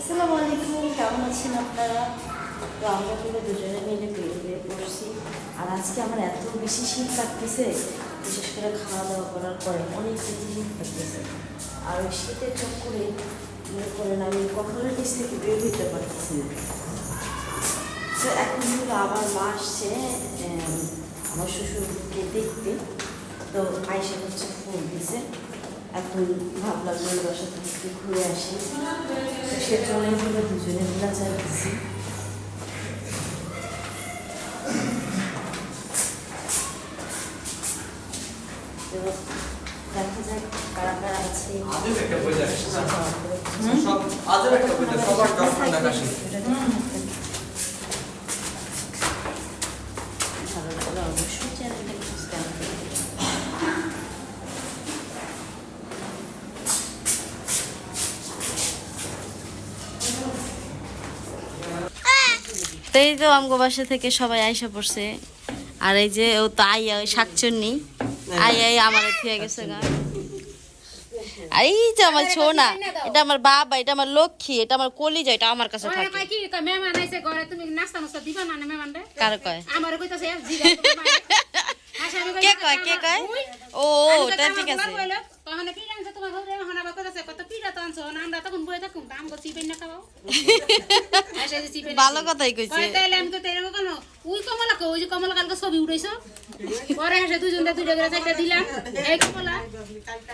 আসসালামু আলাইকুম, কেমন আছেন আপনারা? তো আমরা কিন্তু দুজনে মিলে বের হয়ে পড়ছি আর আজকে আমার এত বেশি শীত লাগতেছে, বিশেষ করে খাওয়া দাওয়া করার পরে অনেক বেশি শীত লাগতেছে। আর ওই শীতের চক্করে মনে করেন আমি কখনোর নিচ থেকে বের হইতে পারতেছি তো এখন হলো আবার মা আসছে আমার শ্বশুরকে দেখতে। তো আয়সা হচ্ছে ফোন দিছে। এখন ভাবলাম যে বাসা থেকে ঘুরে আসি। সেজন্যই হলো দুজনে মিলা তো দেখা যাক কারা কারা আছে। আজব একটা weather, সব আজব একটা weather, সবার জ্বর ঠান্ডা কাশি। ভালো লাগলে অবশ্যই চ্যানেলটাকে সাবস্ক্রাইব করবেন তো এই তো আমগো বাসা থেকে সবাই আইসা পড়ছে। আর এই যে ও তো আইয়া ওই শাকচুন্নি আই আই আমার থুয়ে গেছে গা। আর এই যে আমার ছোনা এটা আমার বাবা এটা আমার লক্ষ্মী এটা আমার কলিজা এটা আমার কাছে থাকে। কার কয়? কে কয় কে কয়? ও ওটা ঠিক আছে। আমরা তখন থাকুম গো চিপেন না খাও ভালো কথাই কইছে। তাইলে আমি তো তেরে কেন ওই কমলা কই? ওই যে কমলা কালকে ছবি উঠাইছো পরে হেসে দুজন দুইটা করে চারটা দিলাম এই কমলা।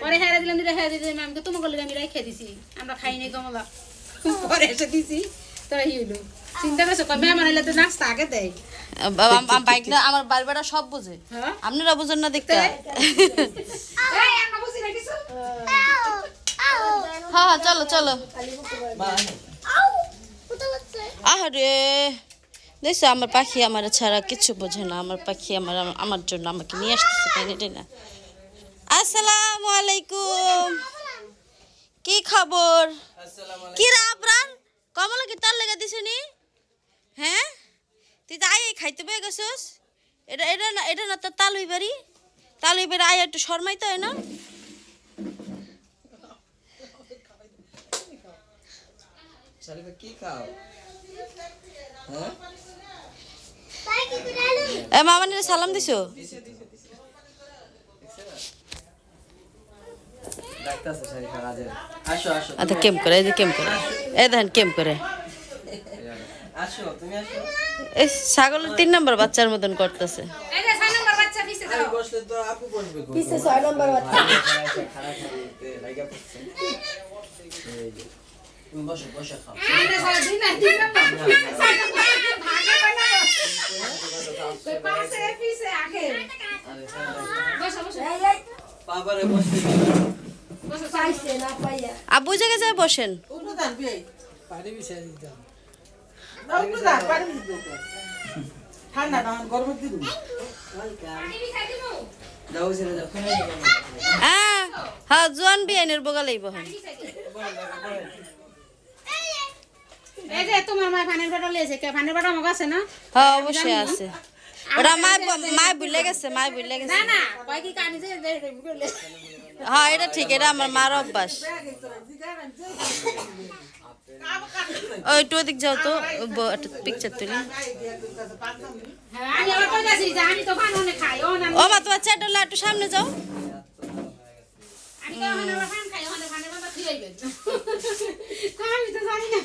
পরে হেরে দিলাম দুইটা হেরে দিলাম আমি তো তোমাকে লগে আমি রাইখে দিছি আমরা খাই নাই কমলা। পরে এসে দিছি তো হইল। চিন্তা করছ মেহমান এলে তো নাস্তা আগে দেয়। বাইক না আমার বাড়ি বেড়া সব বুঝে। হ্যাঁ? আপনারা বুঝেন না দেখতে এই আমরা বুঝি না কিছু হ্যাঁ চলো চলো। আহারে দেখছ আমার পাখি আমার ছাড়া কিছু বোঝে না আমার পাখি আমার আমার জন্য আমাকে নিয়ে আসতেছে তাই না, আসসালামু আলাইকুম। কি খবর? কি রে আবরার? কমলা কি তার লেগে দিছে নি? হ্যাঁ? তুই তো আয় খাইতে পেয়ে গেছস। এটা এটা না এটা না তোর তালুই বাড়ি? তালুই বাড়ি আয় একটু শর্মাই তো না? শালিকা কি খাও? হ্যাঁ? এ মামানিরে সালাম দিছো আচ্ছা কেম করে এই যে কেম করে এ দেখেন কেম করে আসো, তুমি আসো। এই ছাগলের তিন নম্বর বাচ্চার মতন করতেছে ছয় নম্বর বাচ্চা পিছে আমি দাও বসলে তো আপু বসবে কই? পিছে ছয় নম্বর বাচ্চা। তুমি বসো, বসো খাও। আব্বু জায়গায় যায় বসেন। ঠান্ডা গরমের দিন। হ্যাঁ হ্যাঁ। জোয়ান বিয়ানের বগালেই বহেন এই যে তোমার মা ফানের বাটা লিয়েছে কে? ফানের বাটা আমাকে আছে না? হ্যাঁ অবশ্যই আছে। ওটা মায় মায় বুঝলে গেছে মায় বুঝলে গেছে না না কয় কি কানি যে হ্যাঁ এটা ঠিক এটা আমার মার অভ্যাস। ওই একটু ওদিক যাও তো পিকচার তুলি। হ্যাঁ ও মা তোমার একটু সামনে যাও। আমি তো জানি না।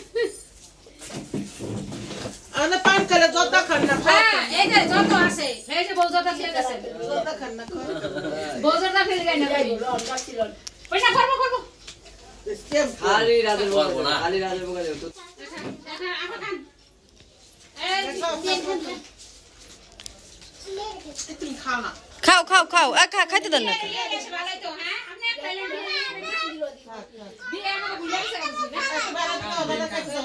আনা পান খেলে যত খান না হ্যাঁ এই যে যত আছে। এই যে বউ যত খেয়ে গেছে। যত খান না বউ খেয়ে গেছে পয়সা করব করব। খালি রাজের বলব না। খালি রাজের বকা দেবো। তো- খাও খাও খাও। খাইতে দেন না। দিয়ে আমাকে ভুলে গেছে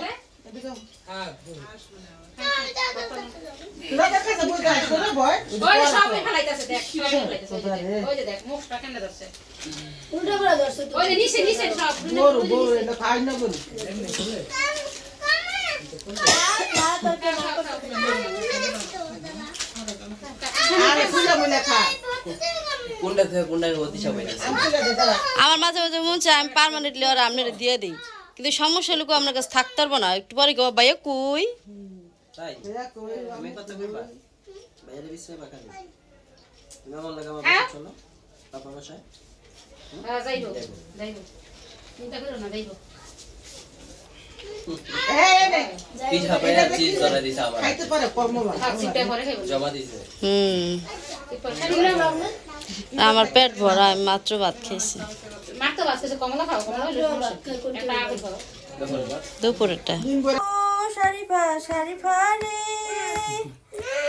আমার মাঝে মাঝে মন চায় আমি পারমানেন্টলি ওরা আপনারা দিয়ে দিই। কিন্তু সমস্যা লোক আপনার কাছে থাকতে পারব না। একটু পরে কেউ ভাইয়া কই? আমার পেট ভরা আমি মাত্র ভাত খেয়েছি। কমলা খাও কমলা। একটা খাও ও শরীফা শরীফা রে।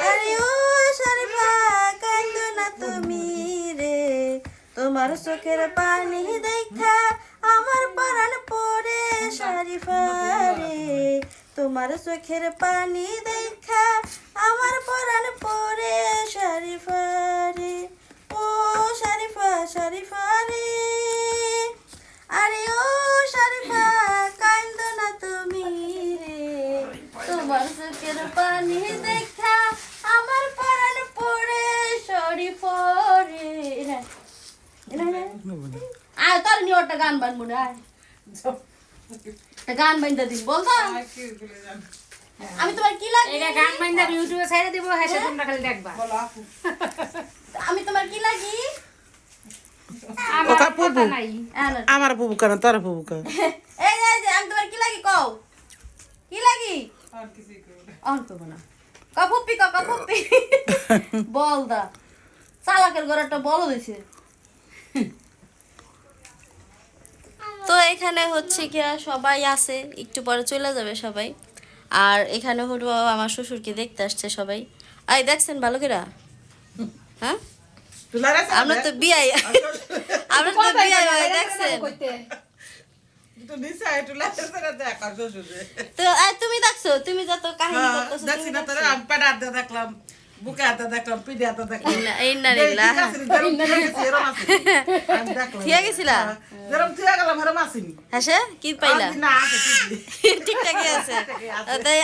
আরে ও শরীফা কান্দো না তুমি রে। তোমার চোখের পানি দেখা আমার পরাণ পড়ে শরীফা রে। তোমার চোখের পানি দেখা আমার পরাণ পড়ে শরীফা রে। ও শরীফা শরীফা রে। আরে ও শরীফা কান্দ না তুমি রে। তোমার চোখের পানি দেখা আমার পরাণ পড়ে শরীফা রে আয় তোর নিয়ে ওটা গান বানবো না। গান বানতে দিন বল আমি তোমার কি লাগি এটা গান মাইন্দা ইউটিউবে ছেড়ে দিব হেসে তোমরা খালি দেখবা। আমি তোমার কি লাগি? আয় না। আমার বুবু কেন তোর বুবু কেন? এই যে, আমি তোমার কি লাগি কও? কি লাগি? অন করব না। কাপুপি ক কাপুপি বল দা। চালাকের ঘরে একটা বল দিছে। তো এখানে হচ্ছে কি সবাই আছে একটু পরে চলে যাবে সবাই। আর এখানে হলো আমার শ্বশুরকে দেখতে আসছে সবাই। আই দেখছেন ভালো করে হ্যাঁ? আমরা তো বিয়াই আমরা তো হয়ে দেখছেন। তো তুমি দেখছ? তুমি যত কাহিনী হ্যাঁ, করতেছো দেখছি না তোরে আমি পেট হাতে দেখলাম বুকে হাতে পিঠে হাতে ইন্না- থিয়া গেছিলা? হ্যাঁ, থিয়া গেলাম, এরম আসিনি। হ্যাঁ কি পাইলা? না, ঠিকঠাকই আছে। তাই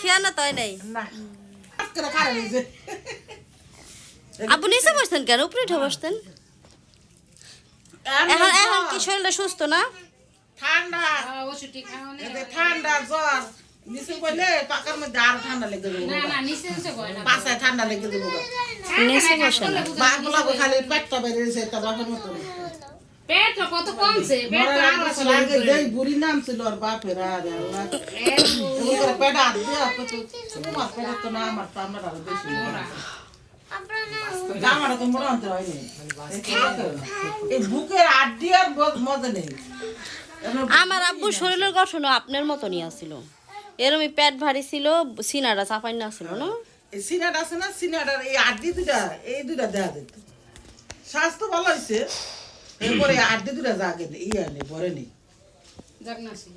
থিয়া না নাই? না। আজকে না খারাপ হয়েছে। আপু নিচে বসতেন কেন? উপরে উঠে বসতেন? এখন এখন কি শরীরটা সুস্থ না? ঠান্ডা। এতে ঠান্ডা জ্বর। নিচে বললে পাকার মধ্যে আরও ঠান্ডা লেগে দেবো না না নিচে নিচে কয় না। পাশায় ঠান্ডা লেগে দেবো নিচে বসে না? বাঘগুলো খালি পেটটা বেরিয়েছে তা বাপের মতো। পেট কত কমছে পেট তো মরার আরও বছর আছে আগে যেই বুড়ি নাম ছিল ওর বাপের আর আল্লাহ। পেট হাত দিয়া কত তোমার পেটের তো না আমার তো আমার আরও বেশি। আমার তো হতে হয়নি। এই বুকের আড্ডি আর মজা নেই। আমার আব্বু শরীরের গঠনও আপনার মতনই আছিল। এরমই পেট ভারী ছিল সিনাটা চাপাই না ছিল না? সিনাটা আছে না? সিনাটার এই আড্ডি দুটা এই দুটা দেওয়া যেত। স্বাস্থ্য ভালো হয়েছে এরপরে আড্ডি দুটা জাগে ইয়া নেই পরে নেই। যাক না ছিল।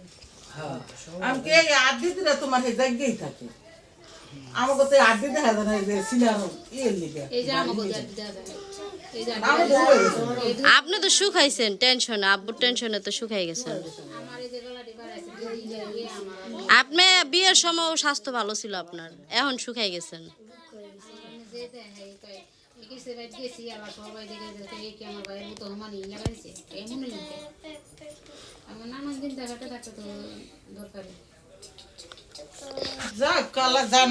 হ্যাঁ আমি কি এই আড্ডি দুটা তোমার জায়গায় থাকে। আমাকে তো আড্ডি দেখা যায় না যে সিনার এই যে আমাকে যায়। আপনি তো শুকাইছেন টেনশনে আব্বুর টেনশনে তো শুকাই গেছেন। আমার এই যে গলাটি বাড়াইছে এই যে এই আমার আপনি বিয়ের সময় স্বাস্থ্য ভালো ছিল আপনার এখন শুকাই গেছেন। হ্যাঁ আমার নানান দিন থাকতে দরকার যাক কালা জান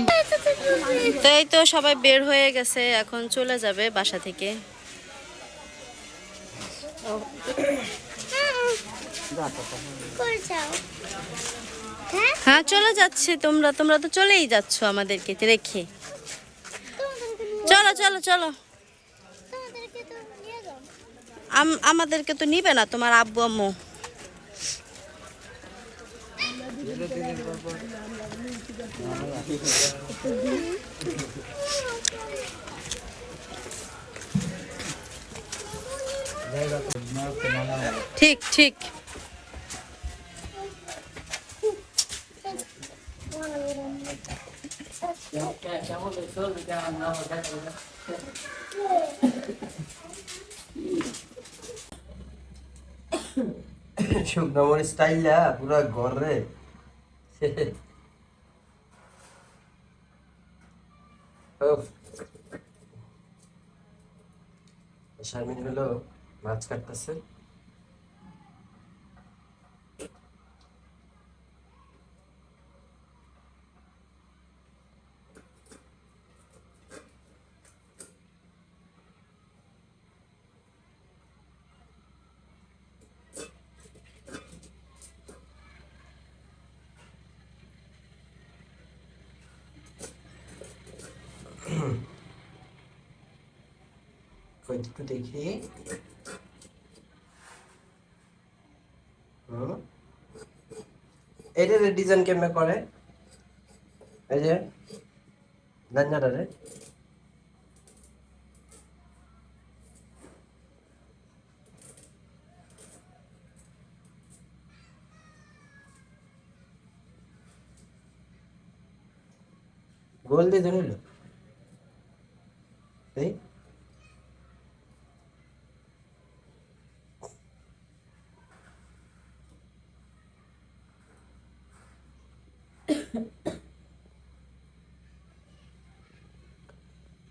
তো সবাই বের হয়ে গেছে এখন চলে যাবে বাসা থেকে। হ্যাঁ? চলে যাচ্ছে তোমরা তোমরা তো চলেই যাচ্ছ আমাদেরকে রেখে। চলো চলো চলো। আম- আমাদেরকে তো নিবে না তোমার আব্বু আম্মু। ঠিক ঠিক। শুকনো স্টাইলা পুরা ঘরে শারমিন হলো মাছ কাটতেছে। একটু দেখি। এটার ডিজাইন কেমনে করে? এই যে লাঞ্জাটারে গোল দিয়ে ধরিল এই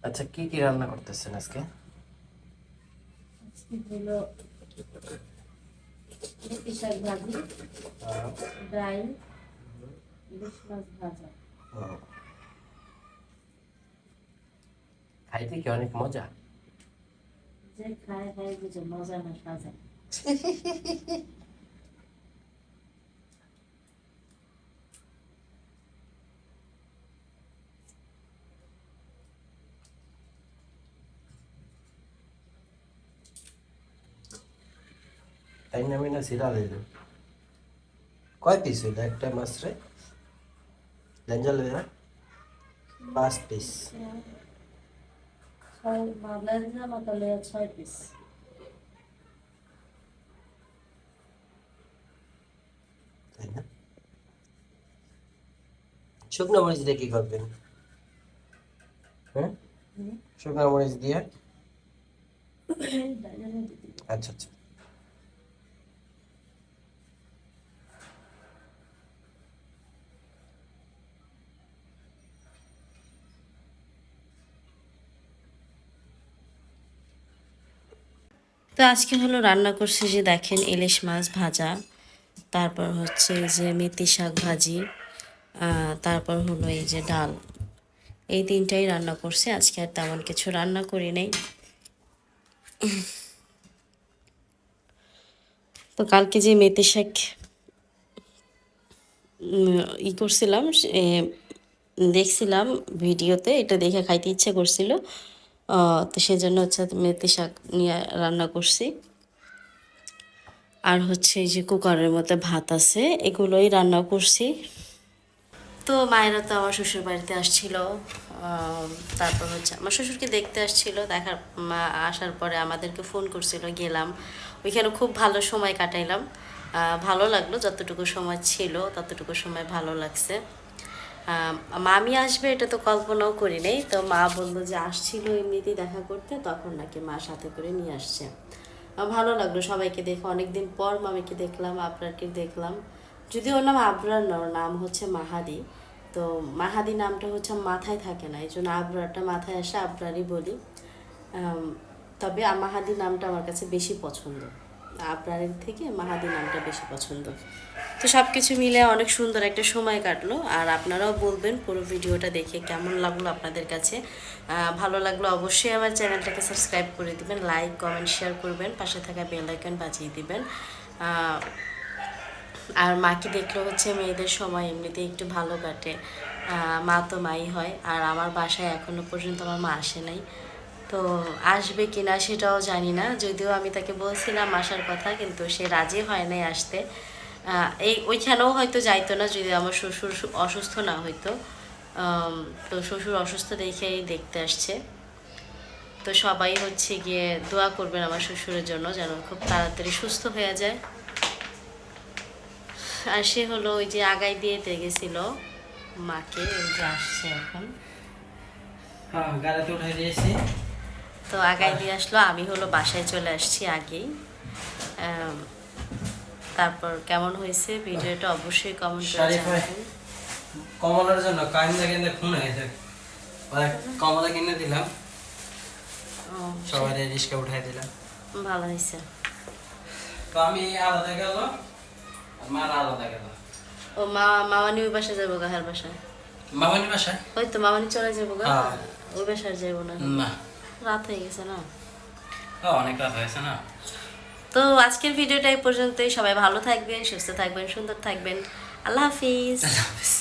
আচ্ছা কি কি রান্না করতেছেন আজকে আজকে হলো মেথি শাক ভাজি ড্রাই ইলিশ মাছ ভাজা ও। খাইতে কি অনেক মজা যে খায় খায় বুঝে মজা না সাজা তাই না আমি না সিরা দিল কয় পিস হইল একটা মাছ রে? লেঞ্জাল পাঁচ পিস তাহলে ছয় পিস তাই না? শুকনো মরিচ দিয়ে কি করবেন? হ্যাঁ? শুকনো মরিচ দিয়ে? আচ্ছা আচ্ছা। আজকে হলো রান্না করছি যে দেখেন ইলিশ মাছ ভাজা, তারপর হচ্ছে যে মেথি শাক ভাজি তারপর হলো এই যে ডাল। এই তিনটাই রান্না করছি, আজকে আর তেমন কিছু রান্না করি নাই। তো কালকে যে মেথি শাক ই করছিলাম দেখছিলাম ভিডিওতে, এটা দেখে খাইতে ইচ্ছে করছিল। তো সেই জন্য হচ্ছে মেথি শাক নিয়ে রান্না করছি। আর হচ্ছে এই যে কুকারের মধ্যে ভাত আছে, এগুলোই রান্না করছি। তো মায়েরা তো আমার শ্বশুর বাড়িতে আসছিল তারপর হচ্ছে আমার শ্বশুরকে দেখতে আসছিল, দেখার আসার পরে আমাদেরকে ফোন করছিল, গেলাম। ওইখানে খুব ভালো সময় কাটাইলাম। ভালো লাগল, যতটুকু সময় ছিল, ততটুকু সময় ভালো লাগছে। মামি আসবে, এটা তো কল্পনাও করি নাই। তো মা বলল যে আসছিল এমনিতেই দেখা করতে, তখন নাকি মা সাথে করে নিয়ে আসছে। ভালো লাগল সবাইকে দেখে। অনেকদিন পর মামিকে দেখলাম আপনারকে দেখলাম। যদি ওর নাম আবরার না, ওর নাম হচ্ছে মাহাদি। তো মাহাদি নামটা হচ্ছে মাথায় থাকে না এই জন্য আবরারটা মাথায় আসে, আবরারই বলি। তবে মাহাদি নামটা আমার কাছে বেশি পছন্দ। আবরারের থেকে মাহাদি নামটা বেশি পছন্দ। তো সব কিছু মিলে অনেক সুন্দর একটা সময় কাটলো, আর আপনারাও বলবেন পুরো ভিডিওটা দেখে কেমন লাগল আপনাদের কাছে। ভালো লাগল অবশ্যই আমার চ্যানেলটাকে সাবস্ক্রাইব করে দিবেন, লাইক, কমেন্ট, শেয়ার করবেন, পাশে থাকা বেল আইকন বাজিয়ে দিবেন। আর মাকে দেখলে হচ্ছে মেয়েদের সময় এমনিতে একটু ভালো কাটে। মা তো মাই হয়, আর আমার বাসায় এখনও পর্যন্ত আমার মা আসে নাই। তো আসবে কিনা সেটাও জানি না। যদিও আমি তাকে বলছিলাম আসার কথা, কিন্তু সে রাজি হয় নাই আসতে। এই ওইখানেও হয়তো যাইতো না, যদি আমার শ্বশুর অসুস্থ না হইতো। তো শ্বশুর অসুস্থ দেখেই দেখতে আসছে। তো সবাই হচ্ছে গিয়ে দোয়া করবেন আমার শ্বশুরের জন্য, যেন খুব তাড়াতাড়ি সুস্থ হয়ে যায়। আর সে হলো ওই যে আগাই দিয়ে গেছিল, মাকে ওই যে আসছে এখন। হ্যাঁ গাড়িতে উঠাই দিয়েছি। তো আগাই দিয়ে আসলো আমি হলো বাসায় চলে আসছি আগেই। তারপর কেমন হয়েছে ভিডিওটা অবশ্যই কমেন্ট করে জানাবেন। কমলার জন্য কাইন্দা কিনে খুন হয়েছে। কমলা কিনে দিলাম। সবাই রিস্কা উঠাই দিলাম। ভালো হয়েছে। তো আমি আলাদা গেল আর মার আলাদা গেল। ও মা মামানি ওই বাসায় যাব গাহার বাসায়? মামানি বাসায়? ওই তো মামানি চলে যাব গা। হ্যাঁ। ওই বাসায় যাব না। না। রাত হয়ে গেছে না? অনেক রাত হয়েছে না? তো আজকের ভিডিওটা এই পর্যন্তই। সবাই ভালো থাকবেন সুস্থ থাকবেন সুন্দর থাকবেন। আল্লাহ হাফিজ। আল্লাহ হাফিজ।